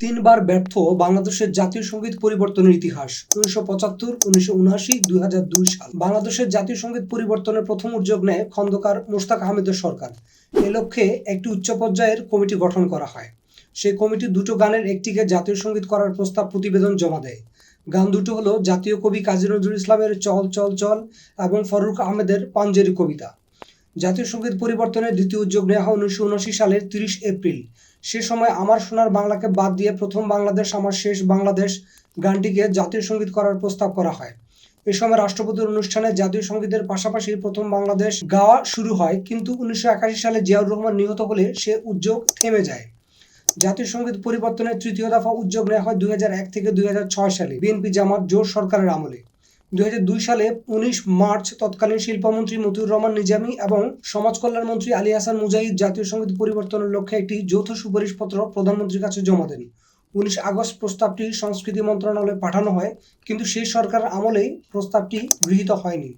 তিনবার ব্যর্থ বাংলাদেশের জাতীয় সংগীত পরিবর্তনের ইতিহাস, উনিশশো পঁচাত্তর, উনিশশো উনআশি, দুই হাজার দুই সাল। বাংলাদেশের জাতীয় সংগীত পরিবর্তনের প্রথম উদ্যোগ নেয় খন্দকার মোশতাক আহমেদের সরকার। এ লক্ষ্যে একটি উচ্চ পর্যায়ের কমিটি গঠন করা হয়। সেই কমিটি দুটো গানের একটিকে জাতীয় সংগীত করার প্রস্তাব প্রতিবেদন জমা দেয়। গান দুটো হলো জাতীয় কবি কাজী নজরুল ইসলামের চল চল চল এবং ফরুক আহমেদের পাঞ্জেরি কবিতা। জাতীয় সংগীত পরিবর্তনের দ্বিতীয় উদ্যোগ নেওয়া হয় উনিশশো উনআশি সালের তিরিশ এপ্রিল। সে সময় আমার সোনার বাংলাকে বাদ দিয়ে প্রথম বাংলাদেশ, আমার শেষ বাংলাদেশ গানটিকে জাতীয় সংগীত করার প্রস্তাব করা হয়। এ সময় রাষ্ট্রপতির অনুষ্ঠানে জাতীয় সঙ্গীতের পাশাপাশি প্রথম বাংলাদেশ গাওয়া শুরু হয়, কিন্তু উনিশশো একাশি সালে জিয়াউর রহমান নিহত হলে সে উদ্যোগ থেমে যায়। জাতীয় সংগীত পরিবর্তনের তৃতীয় দফা উদ্যোগ নেওয়া হয় দুই হাজার এক থেকে দুই হাজার ছয় সালে। বিএনপি জামাত জোর সরকারের আমলে। দুই হাজার দুই সালে উনিশ মার্চ তৎকালীন শিল্পমন্ত্রী মতিউর রহমান নিজামী এবং সমাজ কল্যাণ মন্ত্রী আলী হাসান মুজাহিদ জাতীয় সংগীত পরিবর্তনের লক্ষ্যে একটি যৌথ সুপারিশ পত্র প্রধানমন্ত্রীর কাছে জমা দেন। উনিশ আগস্ট প্রস্তাবটি সংস্কৃতি মন্ত্রণালয়ে পাঠানো হয়, কিন্তু সেই সরকারের আমলেই প্রস্তাবটি গৃহীত হয়নি।